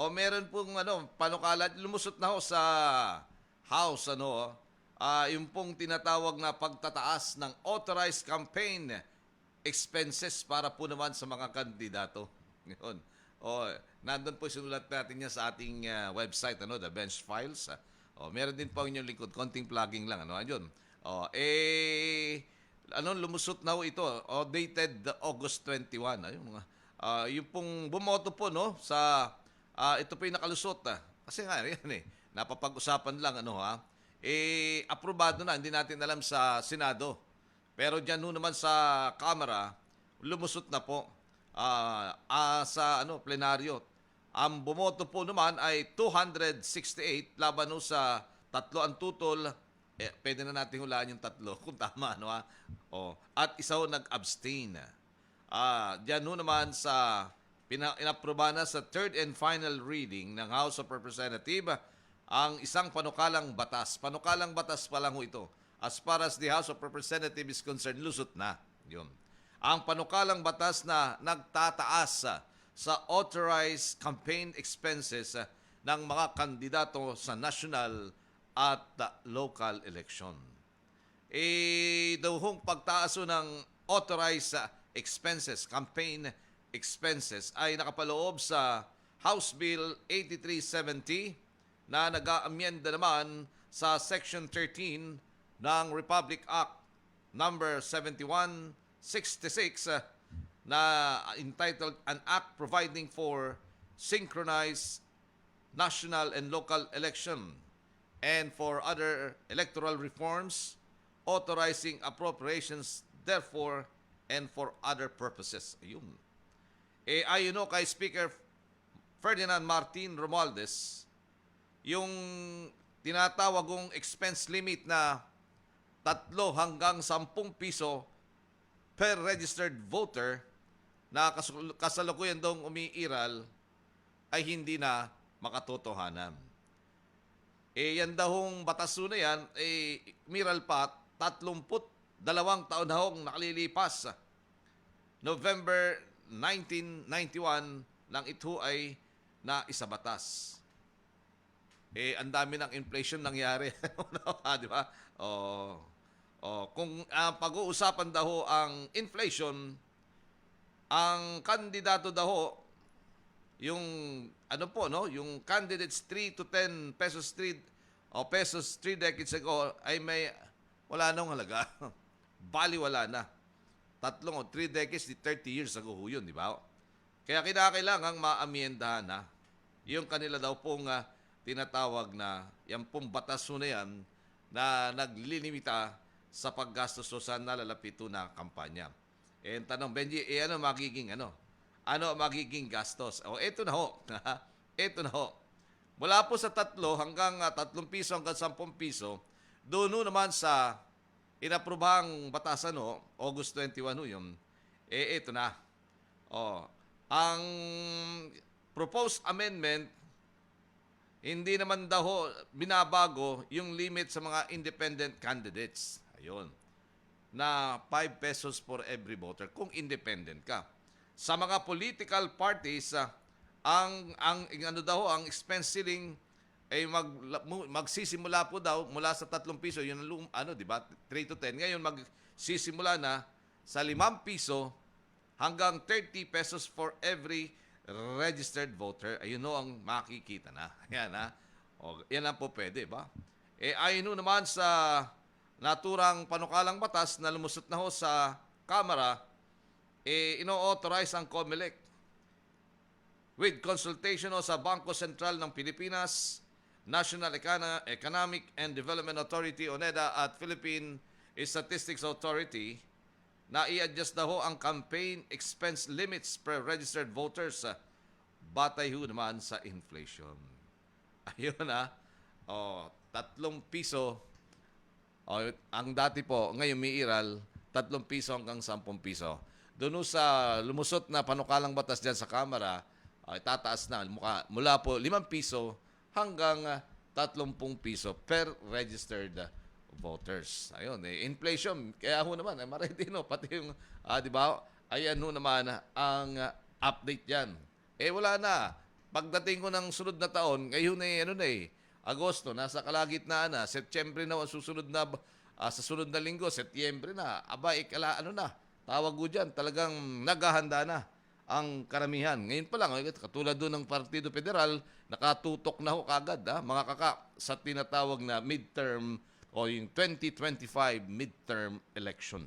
O meron pong ano, panukala, lumusot na ho sa House, ano, ah yung pong tinatawag na pagtataas ng authorized campaign expenses para po naman sa mga kandidato. Yun. O, nandun po sinulat natin niya sa ating ah, website, ano, The Bench Files. ah. O, meron din po ang inyong lingkod, konting plugging lang, ano, ayun. O, eh, ano, lumusot na ho ito, o, dated August 21. Ayun, mga, ah, yung pong bumoto po, no, sa, ah, ito po yung nakalusot, ah. Kasi nga, yan eh, napapag-usapan lang, ano, ha, eh, aprobado na, hindi natin alam sa Senado. Pero dyan ho naman sa Kamara, lumusot na po ah, ah, sa ano, plenaryo. Ang bumoto po naman ay 268 laban ho sa tatlo ang tutol. Eh, pwede na natin hulaan yung tatlo kung tama. Ano, ha? Oh. At isa ho nag-abstain. Ah, dyan ho naman sa inaproba na sa third and final reading ng House of Representatives ang isang panukalang batas. Panukalang batas pa lang ho ito. As far as the House of Representatives is concerned, lusot na. Yun. Ang panukalang batas na nagtataas sa authorized campaign expenses ng mga kandidato sa national at local election. Eh, daw hong pagtaas ho ng authorized expenses, campaign expenses, ay nakapaloob sa House Bill 8370 na nag-aamyenda naman sa Section 13 ng Republic Act number 7166 uh, na entitled An Act Providing for Synchronized National and Local Election and for other electoral reforms authorizing appropriations therefore and for other purposes. Ayun. Eh, ayon no, kay Speaker Ferdinand Martin Romualdez, yung tinatawag kong expense limit na tatlo hanggang sampung piso per registered voter na kasalukuyan dong umiiral ay hindi na makatotohanan. Eh, yan dahong bataso na yan, eh, miral pa, tatlumput dalawang taon na hong nakalilipas. November 1991 lang ito ay na isabatas. Eh, ang dami ng inflation nangyari. Ah, Di ba? Oh, oh, kung ah, pag-uusapan daw ang inflation, ang kandidato daw yung ano po no, yung candidates 3 to 10 pesos 3 o pesos 3 decades ago ay may wala nang halaga. Bali wala na. Tatlong o 3 decades, di 30 years ago ho yun, di ba? Kaya kinakailangang maamyendahan na yung kanila daw pong ah, tinatawag na yan pong batas na yan na naglilimita sa paggastos sa nalalapito na kampanya. Eh, tanong, Benji, eh ano magiging ano? Ano magiging gastos? O, eto na ho. eto na ho. Mula po sa tatlo hanggang ah, tatlong piso hanggang sampung piso, doon naman sa inaprobahang batasan ho, August 21 ho yun, eh eto na. Oh, ang proposed amendment hindi naman daw binabago yung limit sa mga independent candidates. Ayun. Na 5 pesos for every voter kung independent ka. Sa mga political parties, ah, ang ang ano daw ang expense ceiling ay mag, mu- magsisimula po daw mula sa 3 piso, yun ang ano, di ba? 3 to 10. Ngayon magsisimula na sa 5 piso hanggang 30 pesos for every registered voter. Ayun no ang makikita na. Yan ha. O, yan ang po pwede ba? Eh ayon ho naman sa naturang panukalang batas na lumusot na ho sa Kamara, eh ino-authorize ang COMELEC with consultation ho sa Bangko Sentral ng Pilipinas, National Economic and Development Authority, ONEDA, at Philippine Statistics Authority, na i-adjust na ho ang campaign expense limits per registered voters batay ho naman sa inflation. Ayun na. Oh, tatlong piso. Oh, ang dati po, ngayon miiral, tatlong piso hanggang sampung piso. Doon sa lumusot na panukalang batas dyan sa Kamara, ay tataas na mula po 5 piso hanggang ah, 30 piso per registered ah, voters. Ayun, eh, inflation. Kaya ho naman, eh, marami no, pati yung, ah, di ba, ayan ho naman ah, ang ah, update yan. Eh, wala na. pagdating ko ng sunod na taon, ngayon eh, ano na eh, Agosto, nasa kalagitnaan na, Setyembre na, susunod na, ah, sa sunod na linggo, Setyembre na, aba, ikala, ano na, tawag ko dyan, talagang naghahanda na ang karamihan. Ngayon pa lang, katulad doon ng Partido Federal, nakatutok na ho kagad, ha, mga kaka, sa tinatawag na midterm o yung 2025 midterm elections.